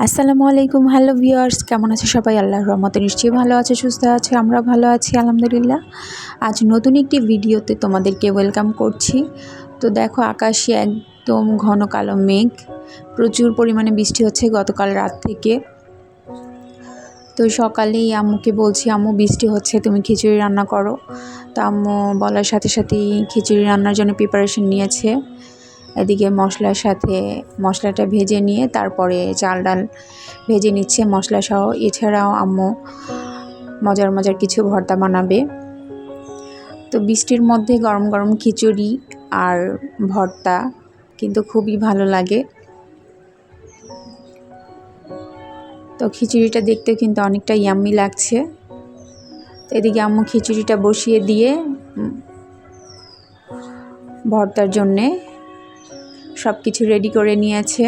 আসসালামু আলাইকুম, hello viewers, কেমন আছে সবাই? আল্লাহর রহমতে নিশ্চয়ই ভালো আছে, সুস্থ আছে, আমরা ভালো আছি, আলহামদুলিল্লাহ। আজ নতুন একটি ভিডিওতে তোমাদেরকে ওয়েলকাম করছি। তো দেখো, আকাশে একদম ঘন কালো মেঘ, প্রচুর পরিমাণে বৃষ্টি হচ্ছে গতকাল রাত থেকে। তো সকালেই আম্মুকে বলছি, আম্মু, বৃষ্টি হচ্ছে, তুমি খিচুড়ি রান্না করো। তো আম্মু বলার সাথে সাথেই খিচুড়ি রান্নার জন্য প্রিপারেশন নিয়েছে। এদিকে মশলার সাথে মশলাটা ভেজে নিয়ে তারপরে চাল ডাল ভেজে নিচ্ছে মশলা সহ এছাড়াও আম্মু মজার মজার কিছু ভর্তা বানাবে। তো বৃষ্টির মধ্যে গরম গরম খিচুড়ি আর ভর্তা কিন্তু খুবই ভালো লাগে। তো খিচুড়িটা দেখতে কিন্তু অনেকটা ইয়াম্মি লাগছে। তো এদিকে আম্মু খিচুড়িটা বসিয়ে দিয়ে ভর্তার জন্যে সব কিছু রেডি করে নিয়েছে।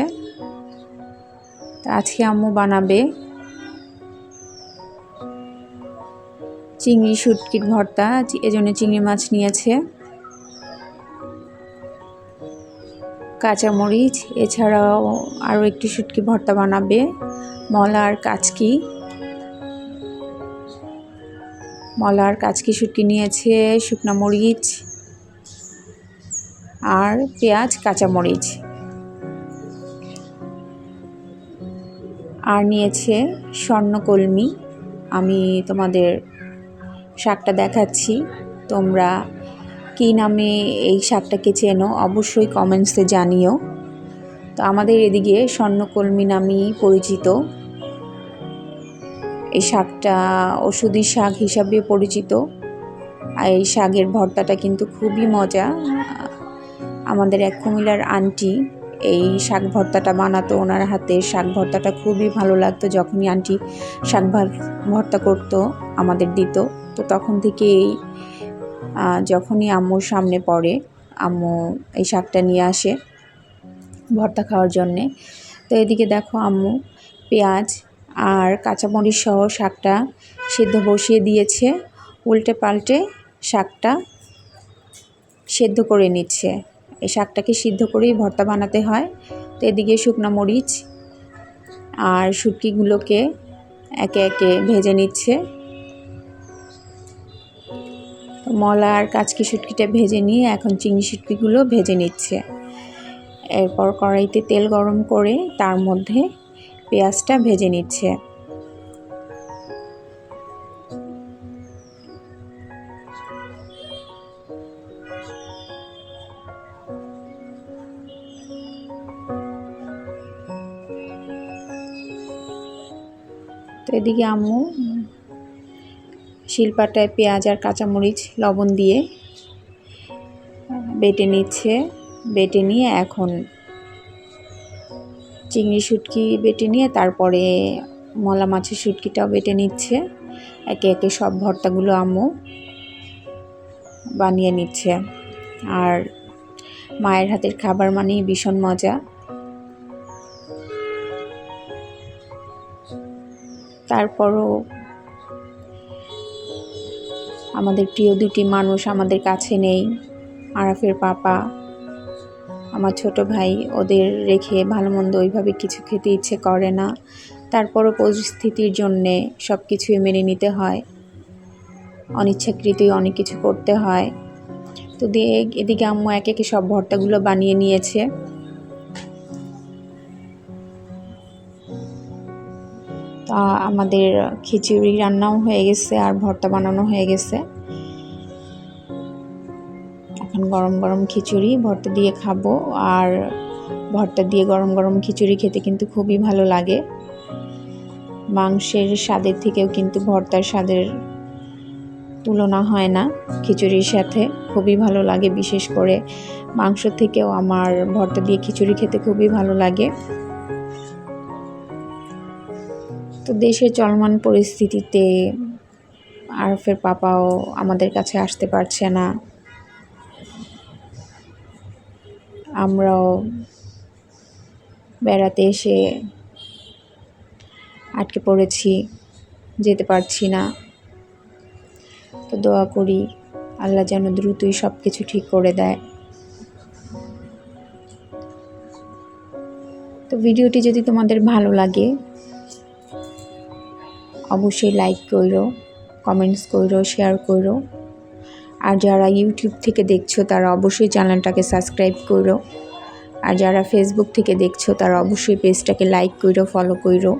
আজকে আম্মু বানাবে। চিংড়ি শুটকির ভর্তা এজন্য চিংড়ি মাছ নিয়েছে। কাঁচামরিচ, এছাড়াও আরও একটি শুটকি ভর্তা বানাবে। মলার কাচকি। মলার কাচকি শুটকি নিয়েছে, শুকনা মরিচ। আর পেঁয়াজ, কাঁচামরিচ। আর নিয়েছে স্বর্ণকলমি। আমি তোমাদের শাকটা দেখাচ্ছি। তোমরা কী নামে এই শাকটাকে চেনো, অবশ্যই কমেন্টসে জানিও। তো আমাদের এদিকে স্বর্ণকলমি নামেই পরিচিত। এই শাকটা ওষুধি শাক হিসাবে পরিচিত। আর এই শাকের ভর্তাটা কিন্তু খুবই মজা। আমাদের এক কুমিলার আন্টি এই শাক ভর্তাটা বানাতো, ওনার হাতে শাক ভর্তাটা খুবই ভালো লাগতো। যখনই আন্টি শাক ভর্তা করতো, আমাদের দিত। তো তখন থেকে এই যখনই আম্মুর সামনে পড়ে, আম্মু এই শাকটা নিয়ে আসে ভর্তা খাওয়ার জন্যে। তো এদিকে দেখো আম্মু পেঁয়াজ আর কাঁচামরিচ সহ শাকটা সেদ্ধ বসিয়ে দিয়েছে। উল্টে পাল্টে শাকটা সেদ্ধ করে নিচ্ছে। এই শাকটাকে সিদ্ধ করেই ভর্তা বানাতে হয়। তো এদিকে শুকনো মরিচ আর শুটকিগুলোকে একে একে ভেজে নিচ্ছে। মলা আর কাচকি শুটকিটা ভেজে নিয়ে এখন চিংড়ি শুটকিগুলো ভেজে নিচ্ছে। এরপর কড়াইতে তেল গরম করে তার মধ্যে পেঁয়াজটা ভেজে নিচ্ছে। তো এদিকে আম্মু শিলপাটায় পেঁয়াজ আর কাঁচামরিচ লবণ দিয়ে, বেটে নিচ্ছে, বেটে নিয়ে এখন চিংড়ি শুটকি বেটে নিয়ে তারপরে মলা মাছের শুটকিটাও বেটে নিচ্ছে। একে একে সব ভর্তাগুলো আম্মু বানিয়ে নিচ্ছে। আর মায়ের হাতের খাবার মানেই ভীষণ মজা। তারপরও আমাদের প্রিয় দুটি মানুষ আমাদের কাছে নেই, আরাফের পাপা। আমার ছোট ভাই ওদের রেখে ভালো মন্দ ওইভাবে কিছু খেতে ইচ্ছে করে না। তারপরও পরিস্থিতির জন্যে সব কিছুই মেনে নিতে হয়। অনিচ্ছাকৃতই অনেক কিছু করতে হয়। তো দিয়ে এদিকে আম্মু একে একে সব ভর্তাগুলো বানিয়ে নিয়েছে। আমাদের খিচুড়ি রান্নাও হয়ে গেছে আর ভর্তা বানানো হয়ে গেছে। এখন গরম গরম খিচুড়ি, ভর্তা দিয়ে খাব। আর ভর্তা দিয়ে গরম গরম খিচুড়ি খেতে কিন্তু খুবই ভালো লাগে। মাংসের স্বাদের থেকেও কিন্তু ভর্তার স্বাদের তুলনা হয় না খিচুড়ির সাথে। খুবই ভালো লাগে বিশেষ করে মাংস থেকেও। আমার ভর্তা দিয়ে খিচুড়ি খেতে খুবই ভালো লাগে। তো দেশের চলমান পরিস্থিতিতে আরফের পাপাও আমাদের কাছে আসতে পারছে না। আমরাও বেড়াতে এসে আটকে পড়েছি, যেতে পারছি না। তো দোয়া করি আল্লাহ যেন দ্রুতই সব কিছু ঠিক করে দেয়। তো ভিডিওটি যদি তোমাদের ভালো লাগে অবশ্যই লাইক করো কমেন্টস করো শেয়ার করো। আর যারা ইউটিউব থেকে দেখছ, তারা অবশ্যই চ্যানেলটাকে সাবস্ক্রাইব করো। আর যারা ফেসবুক থেকে দেখছ, তারা অবশ্যই পেজটাকে লাইক করো ফলো করো।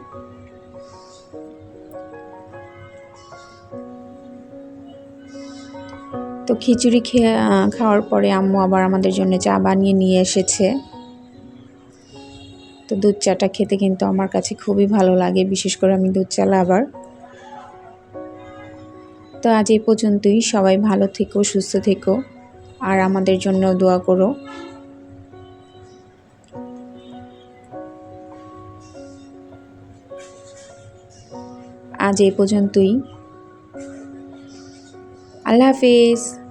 তো খিচুড়ি খেয়ে খাওয়ার পরে আম্মু আবার আমাদের জন্য চা বানিয়ে নিয়ে এসেছে। তো দুধ চাটা খেতে কিন্তু আমার কাছে খুবই ভালো লাগে, বিশেষ করে আমি দুধ চা আবার। তো আজ এই পর্যন্তই। সবাই ভালো থেকো, সুস্থ থেকো, আর আমাদের জন্য দোয়া করো। আজ এই পর্যন্তই। আল্লাহ হাফিজ।